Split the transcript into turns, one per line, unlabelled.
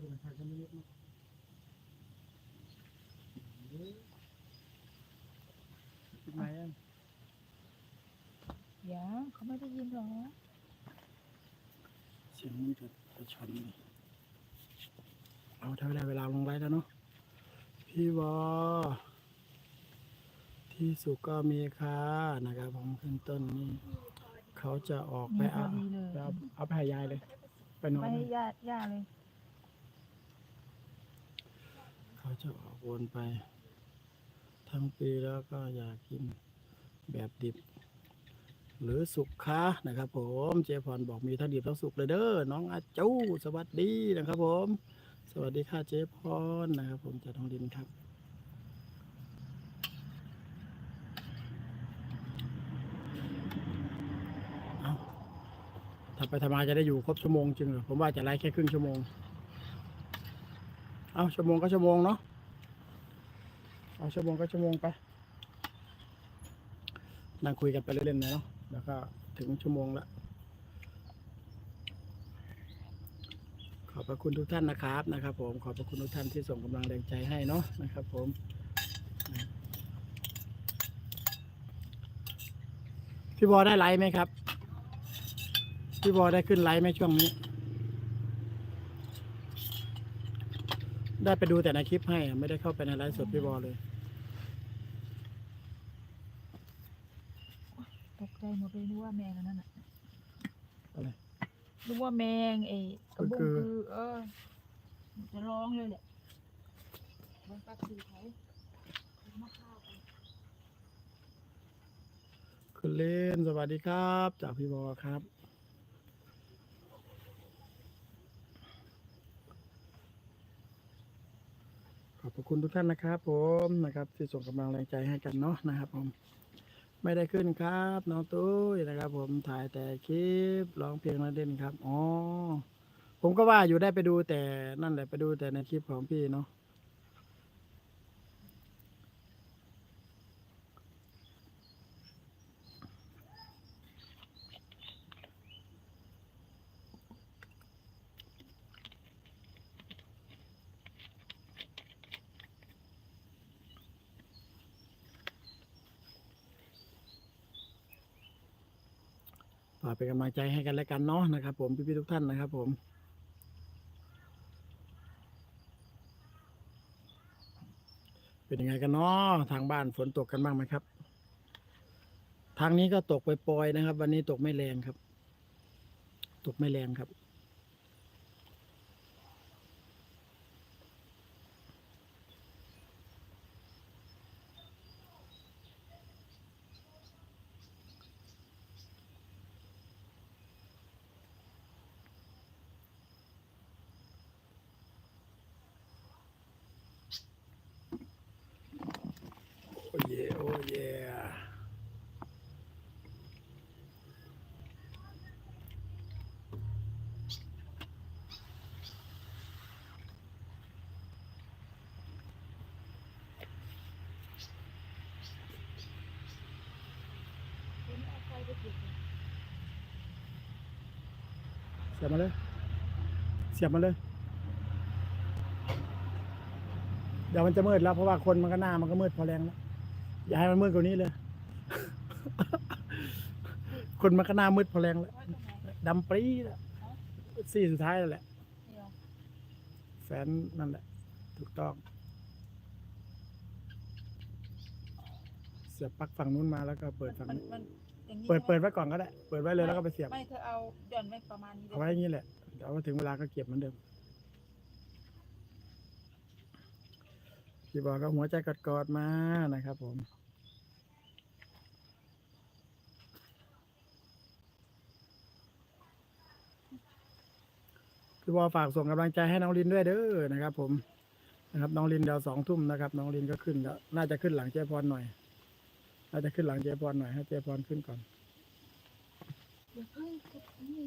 คือเป็นทางจะไม่เยอะมากปิดไม้ยัง
ยังเขาไม่ได้ยินหรอ
เสียงมันจะไปชนนี่เอาถ้าเวลาเวลาลงไลฟ์แล้วเนาะพี่วอที่สุกก็มีค่ะนะครับ ผมขึ้นต้นนี่เขาจะออกไป
มีพอ
เอา
ดีเลย
ไปเอาเอาไปให้ยายเลย ไปนอน
ไม่ให้ญาติญาติเลย
เขาจะออกวนไป ทั้งปีแล้วก็อยากกินแบบดิบ หรือสุกคะนะครับผมเจพรบอกมีทั้งดิบทั้งสุกเลยเด้อน้องอาจูสวัสดีนะครับ ผม สวัสดีค่ะเจพรนะครับ ผมจากทองดินครับถ้าไปทำงาจะได้อยู่ครบชั่วโมงจริงเหรอผมว่าจะไล่แค่ครึ่งชั่วโมง เอาชั่วโมงก็ชั่วโมงเนาะ เอาชั่วโมงก็ชั่วโมงไป นั่งคุยกันไปเล่นๆนะเนาะ แล้วก็ถึงชั่วโมงละ ขอบพระคุณทุกท่านนะครับนะครับ ผม ขอบพระคุณทุกท่านที่ส่งกำลังแรงใจให้เนาะนะครับ ผมพี่บอได้ไลฟ์ไหมครับ พี่บอได้ขึ้นไลฟ์ไหมช่วงนี้ ได้ไปดูแต่ในคลิปให้อะไม่ได้เข้าไปในไลฟ์สดพี่บอเลย
ตกใจหมดเลยนึกว่าแมงอันนั้นอะ
อะไร
นึกว่าแมงไอ้กระบุง
ก็คือ
คือ เออมันจะร้องเลยแหละบนปากสีเขาเอามาข้าวกัน
คุณเล่นสวัสดีครับ จากพี่บอครับ อบคุณทุกท่านนะครับผมนะครับที่ส่งกำลังแรงใจให้กันเนาะนะครับผมไม่ได้ขึ้นครับ น้องตุ้ยนะครับ ผมถ่ายแต่คลิปร้องเพลงแล้วเล่นครับอ๋อผมก็ว่าอยู่ได้ไปดูแต่นั่นแหละไปดูแต่ในคลิปของพี่เนาะ เป็นกำลังใจให้กันและกันเนาะนะครับ ผมพี่ๆทุกท่านนะครับ ผมเป็นยังไงกันเนาะทางบ้านฝนตกกันบ้างไหมครับ ทางนี้ก็ตกไปปล่อยๆนะครับ วันนี้ตกไม่แรงครับ ตกไม่แรงครับ โอ้เย่โอ้เย่เสียบมาเลย เสียบมาเลย เดี๋ยวมันจะมืดแล้วเพราะว่าคนมันก็หน้ามันก็มืดพอแรงแล้ว อย่าให้มันมืดกว่านี้เลย คนมันก็หน้ามืดพอแรงแล้ว
ไว้ตรงไหน
ดำปรี๊ดอะสี่สุดท้ายแล้วแหละ
เดี๋ยว
แฟนนั่นแหละ ถูกต้อง เสียบปลั๊กฝั่งนู้นมาแล้วก็เปิดฝั่ง
มัน
นี้
มันอย่างนี้
เปิด
ใช่ไหม
เปิดไว้ก่อนก็ได้ เปิดไว้เลยแล้วก็ไปเสียบ
ไม่เธอเอาหย่อนไว้ประมาณนี้
เอาไว้อย่างนี้แหละ เดี๋ยวถึงเวลาก็เก็บเหมือนเดิม พี่บอกก็หัวใจกอดๆมานะครับผมพี่บอฝากส่งกำลังใจให้น้องลินด้วยเด้อนะครับ ผมนะครับ น้องลินเดี๋ยวสองทุ่มนะครับ น้องลินก็ขึ้นแล้วน่าจะขึ้นหลังเจ๊พรหน่อยน่าจะขึ้นหลังเจ๊พรหน่อยให้เจ๊พรขึ้นก่อน
เดี๋ยวเพิ่งกดนี่